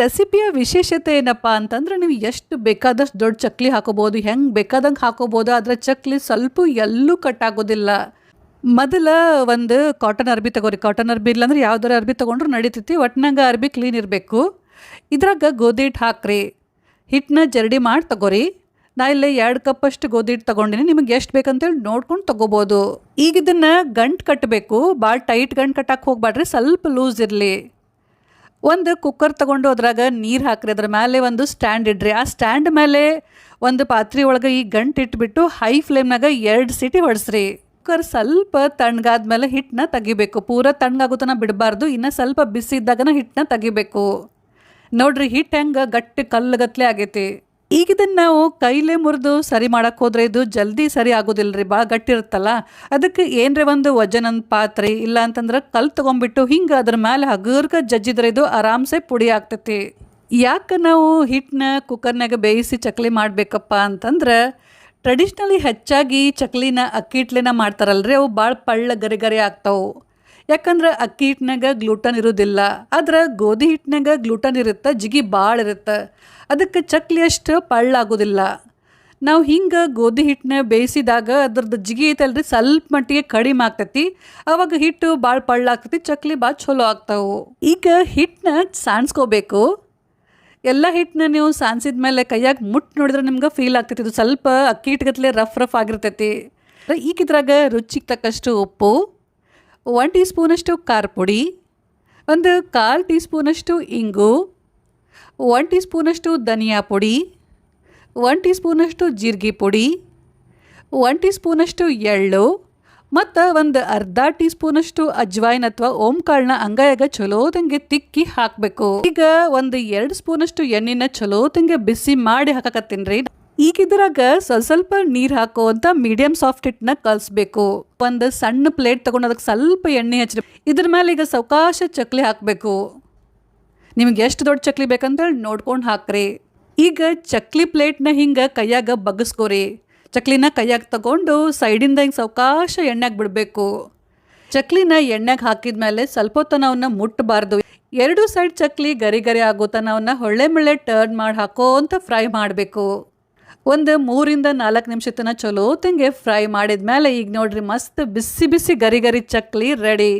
ರೆಸಿಪಿಯ ವಿಶೇಷತೆ ಏನಪ್ಪ ಅಂತಂದ್ರೆ ನೀವು ಎಷ್ಟು ಬೇಕಾದಷ್ಟು ದೊಡ್ಡ ಚಕ್ಲಿ ಹಾಕೋಬೋದು, ಹೆಂಗೆ ಬೇಕಾದಂಗೆ ಹಾಕೋಬೋದು, ಆದರೆ ಚಕ್ಲಿ ಸ್ವಲ್ಪ ಎಲ್ಲೂ ಕಟ್ ಆಗೋದಿಲ್ಲ. ಮೊದಲ ಒಂದು ಕಾಟನ್ ಅರ್ಬಿ ತಗೋರಿ. ಕಾಟನ್ ಅರ್ಬಿ ಇಲ್ಲಾಂದ್ರೆ ಯಾವ್ದಾರ ಅರ್ಬಿ ತೊಗೊಂಡ್ರು ನಡೀತೈತಿ ಒಟ್ನಾಗ ಅರ್ಬಿ ಕ್ಲೀನ್ ಇರಬೇಕು. ಇದ್ರಾಗ ಗೋಧಿ ಹಿಟ್ಟು ಹಾಕ್ರಿ. ಹಿಟ್ಟನ್ನ ಜರಡಿ ಮಾಡಿ ತಗೋರಿ. ನಾ ಇಲ್ಲಿ ಎರಡು ಕಪ್ಪಷ್ಟು ಗೋಧಿ ಹಿಟ್ಟು ತೊಗೊಂಡಿನಿ, ನಿಮಗೆ ಎಷ್ಟು ಬೇಕಂತೇಳಿ ನೋಡ್ಕೊಂಡು ತೊಗೋಬೋದು. ಈಗ ಇದನ್ನು ಗಂಟು ಕಟ್ಟಬೇಕು ಭಾಳ ಟೈಟ್ ಗಂಟು ಕಟ್ಟಕ್ಕೆ ಹೋಗ್ಬಾಡ್ರಿ ಸ್ವಲ್ಪ ಲೂಸ್ ಇರಲಿ. ಒಂದು ಕುಕ್ಕರ್ ತಗೊಂಡು ಅದ್ರಾಗ ನೀರು ಹಾಕ್ರಿ, ಅದ್ರ ಮೇಲೆ ಒಂದು ಸ್ಟ್ಯಾಂಡ್ ಇಡ್ರಿ. ಆ ಸ್ಟ್ಯಾಂಡ್ ಮೇಲೆ ಒಂದು ಪಾತ್ರೆ ಒಳಗೆ ಈ ಗಂಟು ಇಟ್ಬಿಟ್ಟು ಹೈ ಫ್ಲೇಮ್ನಾಗ ಎರಡು ಸಿಟಿ ಹೊಡೆಸ್ರಿ. ಕುಕ್ಕರ್ ಸ್ವಲ್ಪ ತಣ್ಣಗಾದ್ಮೇಲೆ ಹಿಟ್ಟನ್ನ ತೆಗಿಬೇಕು. ಪೂರ ತಣ್ಣಗಾಗುತ್ತನ ಬಿಡಬಾರ್ದು, ಇನ್ನು ಸ್ವಲ್ಪ ಬಿಸಿ ಇದ್ದಾಗನ ಹಿಟ್ಟನ್ನ ತೆಗಿಬೇಕು. ನೋಡ್ರಿ ಹಿಟ್ಟು ಹೆಂಗೆ ಗಟ್ಟಿ ಕಲ್ಲುಗತ್ಲೆ ಆಗೈತಿ. ಈಗ ಇದನ್ನು ನಾವು ಕೈಲೇ ಮುರಿದು ಸರಿ ಮಾಡಕ್ಕೆ ಹೋದ್ರೆ ಇದು ಜಲ್ದಿ ಸರಿ ಆಗೋದಿಲ್ಲ ರೀ ಭಾಳ ಗಟ್ಟಿ ಇರುತ್ತಲ್ಲ? ಅದಕ್ಕೆ ಏನರೇ ಒಂದು ವಜನನ್ ಪಾತ್ರೆ, ಇಲ್ಲ ಅಂತಂದ್ರೆ ಕಲ್ಲು ತೊಗೊಂಬಿಟ್ಟು ಹಿಂಗೆ ಅದ್ರ ಮೇಲೆ ಹಗುರ್ಗ ಜಜ್ಜಿದ್ರೆ ಇದು ಆರಾಮ್ಸೆ ಪುಡಿ ಆಗ್ತೈತಿ. ಯಾಕೆ ನಾವು ಹಿಟ್ಟನ್ನ ಕುಕ್ಕರ್ನಾಗ ಬೇಯಿಸಿ ಚಕ್ಲಿ ಮಾಡಬೇಕಪ್ಪ ಅಂತಂದ್ರೆ ಟ್ರೆಡಿಷ್ನಲಿ ಹೆಚ್ಚಾಗಿ ಚಕ್ಲಿನ ಅಕ್ಕಿ ಹಿಟ್ಲಿನ ಮಾಡ್ತಾರಲ್ರಿ, ಅವು ಭಾಳ ಪಳ್ಳ ಗರಿ ಗರಿ ಆಗ್ತಾವೆ. ಯಾಕಂದ್ರೆ ಅಕ್ಕಿ ಹಿಟ್ಟಿನಾಗ ಗ್ಲೂಟನ್ ಇರೋದಿಲ್ಲ, ಆದ್ರೆ ಗೋಧಿ ಹಿಟ್ಟಿನಾಗ ಗ್ಲೂಟನ್ ಇರುತ್ತೆ, ಜಿಗಿ ಭಾಳ ಇರುತ್ತೆ. ಅದಕ್ಕೆ ಚಕ್ಲಿ ಅಷ್ಟು ಪಳ್ಳಾಗೋದಿಲ್ಲ. ನಾವು ಹಿಂಗೆ ಗೋಧಿ ಹಿಟ್ಟನ್ನ ಬೇಯಿಸಿದಾಗ ಅದ್ರದ್ದು ಜಿಗಿ ಐತಲ್ರಿ ಸ್ವಲ್ಪ ಮಟ್ಟಿಗೆ ಕಡಿಮೆ ಆಗ್ತೈತಿ. ಅವಾಗ ಹಿಟ್ಟು ಭಾಳ ಪಳ್ಳಾಗ್ತೈತಿ, ಚಕ್ಲಿ ಭಾಳ ಚಲೋ ಆಗ್ತಾವು. ಈಗ ಹಿಟ್ಟನ್ನ ಸಾಣಿಸ್ಕೋಬೇಕು ಎಲ್ಲ ಹಿಟ್ಟನ್ನ ನೀವು ಸಾನ್ಸಿದ ಮೇಲೆ ಕೈಯಾಗ ಮುಟ್ಟು ನೋಡಿದ್ರೆ ನಿಮ್ಗೆ ಫೀಲ್ ಆಗ್ತೈತಿ, ಇದು ಸ್ವಲ್ಪ ಅಕ್ಕಿ ಹಿಟ್ಗತ್ಲೆ ರಫ್ ರಫ್ ಆಗಿರ್ತೈತಿ. ಈಗ ಇದ್ರಾಗ ರುಚಿಗೆ ತಕ್ಕಷ್ಟು ಉಪ್ಪು ಒನ್ ಟೀ ಸ್ಪೂನಷ್ಟು ಖಾರ ಪುಡಿ, ಒಂದು ಕಾಲು ಟೀ ಸ್ಪೂನಷ್ಟು ಇಂಗು ಒನ್ ಟೀ ಸ್ಪೂನಷ್ಟು ಧನಿಯಾ ಪುಡಿ ಒನ್ ಟೀ ಸ್ಪೂನಷ್ಟು ಜೀರಿಗೆ ಪುಡಿ ಒನ್ ಟೀ ಸ್ಪೂನಷ್ಟು ಎಳ್ಳು, ಮತ್ತು ಒಂದು ಅರ್ಧ ಟೀ ಸ್ಪೂನಷ್ಟು ಅಜ್ವಾಯಿನ್ ಅಥವಾ ಓಂಕಾಳನ್ನ ಅಂಗಾಯಾಗ ಚಲೋದಂಗೆ ತಿಕ್ಕಿ ಹಾಕಬೇಕು. ಈಗ ಒಂದು ಎರಡು ಸ್ಪೂನಷ್ಟು ಎಣ್ಣೆನ ಚಲೋದಂಗೆ ಬಿಸಿ ಮಾಡಿ ಹಾಕಕತ್ತೀನಿ ರೀ. ಈಗ ಇದ್ರಾಗ ಸ್ವಲ್ಪ ಸ್ವಲ್ಪ ನೀರು ಹಾಕೋ ಅಂತ ಮೀಡಿಯಂ ಸಾಫ್ಟ್ ಹಿಟ್ಟನ್ನ ಕಲಿಸ್ಬೇಕು. ಒಂದು ಸಣ್ಣ ಪ್ಲೇಟ್ ತಗೊಂಡು ಅದಕ್ಕೆ ಸ್ವಲ್ಪ ಎಣ್ಣೆ ಹಚ್ಚಿರಿ ಇದ್ರ ಮೇಲೆ ಈಗ ಸಾವಕಾಶ ಚಕ್ಲಿ ಹಾಕಬೇಕು. ನಿಮ್ಗೆ ಎಷ್ಟು ದೊಡ್ಡ ಚಕ್ಲಿ ಬೇಕಂತೇಳಿ ನೋಡ್ಕೊಂಡು ಹಾಕ್ರಿ. ಈಗ ಚಕ್ಲಿ ಪ್ಲೇಟ್ನ ಹಿಂಗೆ ಕೈಯಾಗ ಬಗ್ಗಿಸ್ಕೋರಿ ಚಕ್ಲಿನ ಕೈಯಾಗ ತಗೊಂಡು ಸೈಡಿಂದ ಹಿಂಗೆ ಸಾವಕಾಶ ಎಣ್ಣೆಗೆ ಬಿಡಬೇಕು. ಚಕ್ಲಿನ ಎಣ್ಣೆಗೆ ಹಾಕಿದ ಮೇಲೆ ಸ್ವಲ್ಪ ಹೊತ್ತು ಅವನ್ನ ಮುಟ್ಟಬಾರ್ದು ಎರಡು ಸೈಡ್ ಚಕ್ಲಿ ಗರಿ ಗರಿ ಆಗೋ ತನ ಹೊಳ್ಳೆ ಮುಳ್ಳೆ ಟರ್ನ್ ಮಾಡಿ ಹಾಕೋ ಅಂತ ಫ್ರೈ ಮಾಡಬೇಕು. ಒಂದು ಮೂರಿಂದ ನಾಲ್ಕು ನಿಮಿಷ ತನಕ ಚಲೋ ತಂಗೆ ಫ್ರೈ ಮಾಡಿದ ಮೇಲೆ ಈಗ ನೋಡ್ರಿ ಮಸ್ತ್ ಬಿಸಿ ಬಿಸಿ ಗರಿ ಗರಿ ಚಕ್ಲಿ ರೆಡಿ